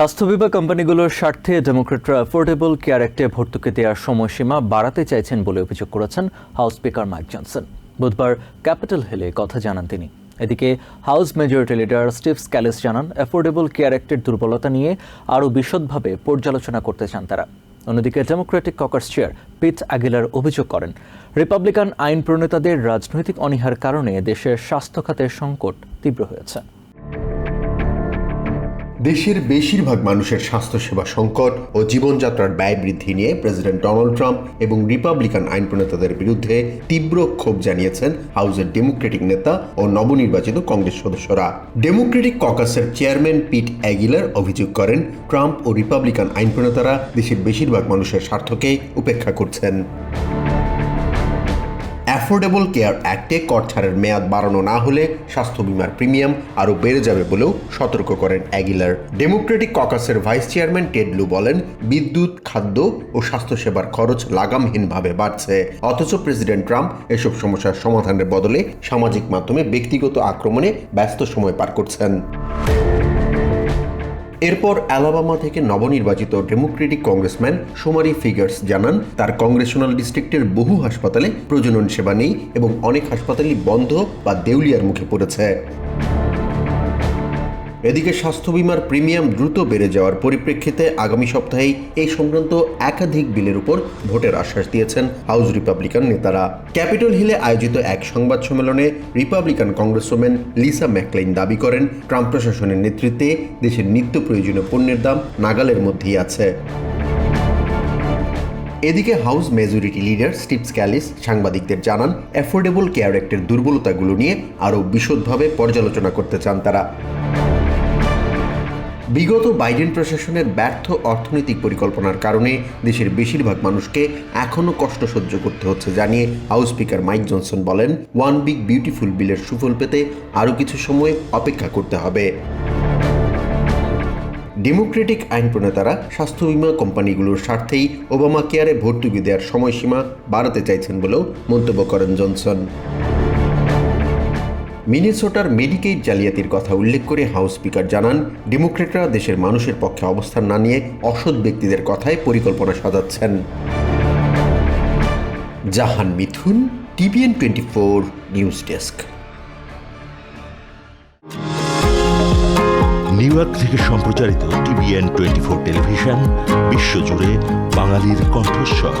স্বাস্থ্য বিমা কোম্পানিগুলোর স্বার্থে ডেমোক্রেটরা অ্যাফোর্ডেবল কেয়ার অ্যাক্টে ভর্তুকি দেওয়ার সময়সীমা বাড়াতে চাইছেন বলে অভিযোগ করেছেন হাউস স্পিকার মাইক জনসন। বুধবার ক্যাপিটাল হিলে কথা জানান তিনি। এদিকে house majority leader Steve Scalise জানান অ্যাফোর্ডেবল কেয়ার অ্যাক্টের দুর্বলতা নিয়ে আরও বিশদভাবে পর্যালোচনা করতে চান তারা। অন্যদিকে Democratic caucus chair Pete Aguilar অভিযোগ করেন, রিপাবলিকান আইন প্রণেতাদের রাজনৈতিক অনীহার কারণে দেশের স্বাস্থ্য খাতের সংকট তীব্র হয়েছে। দেশের বেশিরভাগ মানুষের স্বাস্থ্যসেবা সংকট ও জীবনযাত্রার ব্যয় বৃদ্ধি নিয়ে প্রেসিডেন্ট ডোনাল্ড ট্রাম্প এবং রিপাবলিকান আইন প্রণেতাদের বিরুদ্ধে তীব্র ক্ষোভ জানিয়েছেন হাউসের ডেমোক্রেটিক নেতা ও নবনির্বাচিত কংগ্রেস সদস্যরা। ডেমোক্রেটিক ককাসের চেয়ারম্যান পিট অ্যাগিলার অভিযোগ করেন, ট্রাম্প ও রিপাবলিকান আইন প্রণেতারা দেশের বেশিরভাগ মানুষের স্বার্থকে উপেক্ষা করছেন। অ্যাফোর্ডেবল কেয়ার অ্যাক্টে কর ছাড়ের মেয়াদ বাড়ানো না হলে স্বাস্থ্য বিমার প্রিমিয়াম আরও বেড়ে যাবে বলেও সতর্ক করেন অ্যাগিলার। ডেমোক্রেটিক ককাসের ভাইস চেয়ারম্যান টেডলু বলেন, বিদ্যুৎ, খাদ্য ও স্বাস্থ্যসেবার খরচ লাগামহীনভাবে বাড়ছে। অথচ প্রেসিডেন্ট ট্রাম্প এসব সমস্যার সমাধানের বদলে সামাজিক মাধ্যমে ব্যক্তিগত আক্রমণে ব্যস্ত সময় পার করছেন। এরপর অ্যালাবামা থেকে নবনির্বাচিত ডেমোক্রেটিক কংগ্রেসম্যান সোমারি ফিগার্স জানান, তার কংগ্রেশনাল ডিস্ট্রিক্টের বহু হাসপাতালে প্রজনন সেবা নেই এবং অনেক হাসপাতালই বন্ধ বা দেউলিয়ার মুখে পড়েছে। এদিকে স্বাস্থ্য বিমার প্রিমিয়াম দ্রুত বেড়ে যাওয়ার পরিপ্রেক্ষিতে আগামী সপ্তাহেই এই সংক্রান্ত একাধিক বিলের উপর ভোটের আশ্বাস দিয়েছেন হাউস রিপাবলিকান নেতারা। ক্যাপিটল হিলে আয়োজিত এক সংবাদ সম্মেলনে রিপাবলিকান কংগ্রেসম্যান লিসা ম্যাকলাইন দাবি করেন, ট্রাম্প প্রশাসনের নেতৃত্বে দেশের নিত্য প্রয়োজনীয় পণ্যের দাম নাগালের মধ্যেই আছে। এদিকে house majority leader Steve Scalise সাংবাদিকদের জানান, অ্যাফোর্ডেবল কেয়ার অ্যাক্টের দুর্বলতাগুলো নিয়ে আরও বিশদভাবে পর্যালোচনা করতে চান তারা। বিগত বাইডেন প্রশাসনের ব্যর্থ অর্থনৈতিক পরিকল্পনার কারণে দেশের বেশিরভাগ মানুষকে এখনও কষ্ট সহ্য করতে হচ্ছে জানিয়ে হাউস স্পিকার মাইক জনসন বলেন, ওয়ান বিগ বিউটিফুল বিলের সুফল পেতে আরও কিছু সময় অপেক্ষা করতে হবে। ডেমোক্রেটিক আইন প্রণেতারা স্বাস্থ্য বিমা কোম্পানিগুলোর স্বার্থেই ওবামা কেয়ারে ভর্তুকি দেওয়ার সময়সীমা বাড়াতে চাইছেন বলেও মন্তব্য করেন জনসন। মিনেসোটার মেডিকেইড জালিয়াতির কথা উল্লেখ করে হাউস স্পিকার জানান, ডেমোক্রেটরা দেশের মানুষের পক্ষে অবস্থান না নিয়ে অসৎ ব্যক্তিদের কথায় পরিকল্পনা সাজাচ্ছেন। Jahan Mithun, TVN twenty four news desk. New York থেকে সম্প্রচারিত টিভিএন টোয়েন্টি ফোর টেলিভিশন, বিশ্বজুড়ে বাঙালির কণ্ঠস্বর।